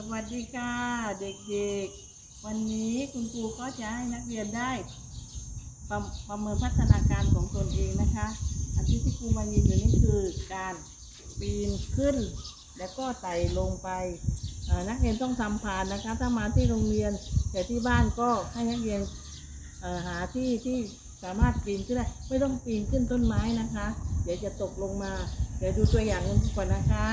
สวัสดีค่ะเด็กๆ วันนี้คุณครูก็จะให้นักเรียนได้ ประประเมินพัฒนาการของตนเองนะคะอันที่ที่ครูมายืนอยู่นี่คือการปีนขึ้น แล้วก็ไต่ลงไปนักเรียนต้องทำผ่านนะคะ ถ้ามาที่โรงเรียนแต่ที่บ้านก็ให้นักเรียนหาที่ที่สามารถปีนขึ้นได้ไม่ต้องปีนขึ้นต้นไม้นะคะ เดี๋ยวจะตกลงมา เดี๋ยวดูตัวอย่างกันก่อนนะคะ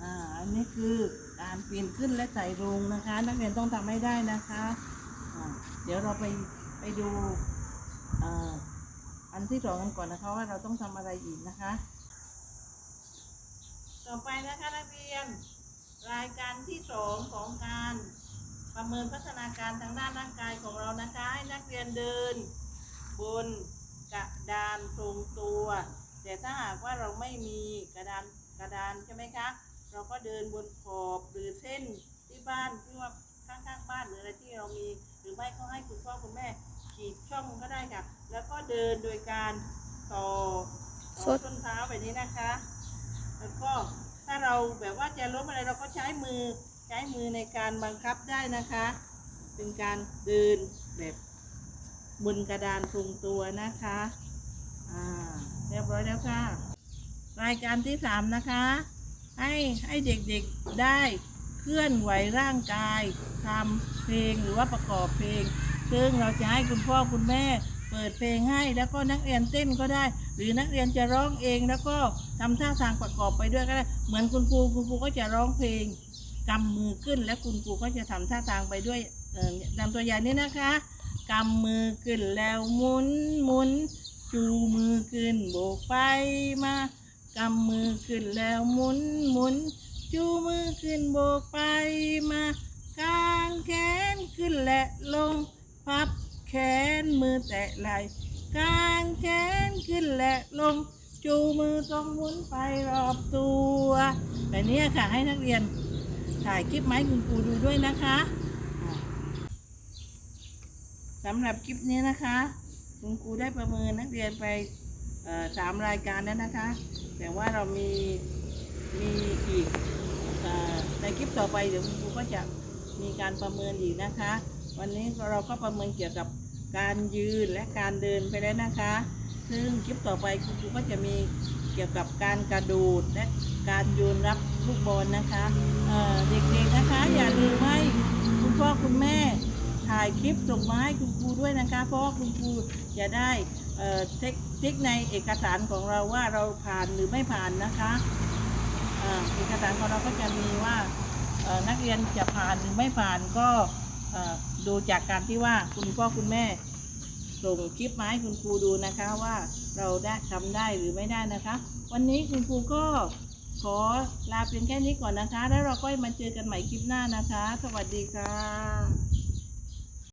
อ่า อันนี้ คือการปีนขึ้นและไต่ลงนะคะ นักเรียนต้องทำให้ได้นะคะอ่าเดี๋ยวเราไปไปดูอ,อันที่สองกันก่อนนะคะว่าเราต้องทำอะไรอีกนะคะ ต่อไปนะคะนักเรียน รายการที่สองของการประเมินพัฒนาการทางด้านร่างกายของเรานะคะให้นักเรียนเดิน บนกระดานทรงตัว แต่ถ้าหากว่าเราไม่มีกระดานกระดานใช่ไหมคะ เราก็เดินบนขอบหรือเส้นที่บ้านที่ว่าข้างๆบ้านหรืออะไรที่เรามี หรือไม่ก็ให้คุณพ่อคุณแม่ขีดช่องก็ได้ค่ะ แล้วก็เดินโดยการต่อต่อส้นเท้าแบบนี้นะคะ แล้วก็ถ้าเราแบบว่าจะล้มอะไรเราก็ใช้มือใช้มือในการบังคับได้นะคะ เป็นการเดินแบบบนกระดานทรงตัวนะคะอ่าเรียบร้อยแล้วค่ะ รายการที่สามนะคะ ให้ให้เด็กๆได้เคลื่อนไหวร่างกายทำเพลงหรือว่าประกอบเพลง ซึ่งเราจะให้คุณพ่อคุณแม่เปิดเพลงให้แล้วก็นักเรียนเต้นก็ได้ หรือนักเรียนจะร้องเองแล้วก็ทำท่าทางประกอบไปด้วยก็ได้ เหมือนคุณครูคุณครูก็จะร้องเพลงกำมือขึ้น และคุณครูก็จะทำท่าทางไปด้วยตามตัวอย่างนี้นะคะกำมือขึ้นแล้วหมุนหมุนจูมือขึ้นโบกไปมา กำมือขึ้นแล้วหมุนหมุน จูมือขึ้นโบกไปมากางแขนขึ้นและลง พับแขนมือแตะไหลกางแขนขึ้นและลง จูมือต้องหมุนไปรอบตัวแบบนี้ค่ะให้นักเรียนถ่ายคลิปไหมาให้คุณครูดูด้วยนะคะสำหรับคลิปนี้นะคะ คุณครูได้ประเมินนักเรียนไปสามรายการแล้วนะคะ แต่ว่าเรามีมีอีกอในคลิปต่อไปเดี๋ยวคุณครูก็จะมีการประเมินอีกนะคะ วันนี้เราก็ประเมินเกี่ยวกับการยืนและการเดินไปแล้วนะคะ ซึ่งคลิปต่อไปคุณครูก็จะมีเกี่ยวกับการกระโดดและการโยนรับลูกบอลนะคะเเด็กๆนะคะอย่าลืมให้คุณพ่อคุณแม่ ถ่ายคลิปส่งมาให้คุณครูด้วยนะคะ เพราะว่าคุณครูจะได้เทคเทคในเอกสารของเราว่าเราผ่านหรือไม่ผ่านนะคะเอกสารของเราก็จะมีว่านักเรียนจะผ่านหรือไม่ผ่านก็ดูจากการที่ว่าคุณพ่อคุณแม่ส่งคลิปมาให้คุณครูดูนะคะว่าเราได้ทำได้หรือไม่ได้นะคะ วันนี้คุณครูก็ขอลาเพียงแค่นี้ก่อนนะคะ แล้วเราก็มาเจอกันใหม่คลิปหน้านะคะ สวัสดีค่ะ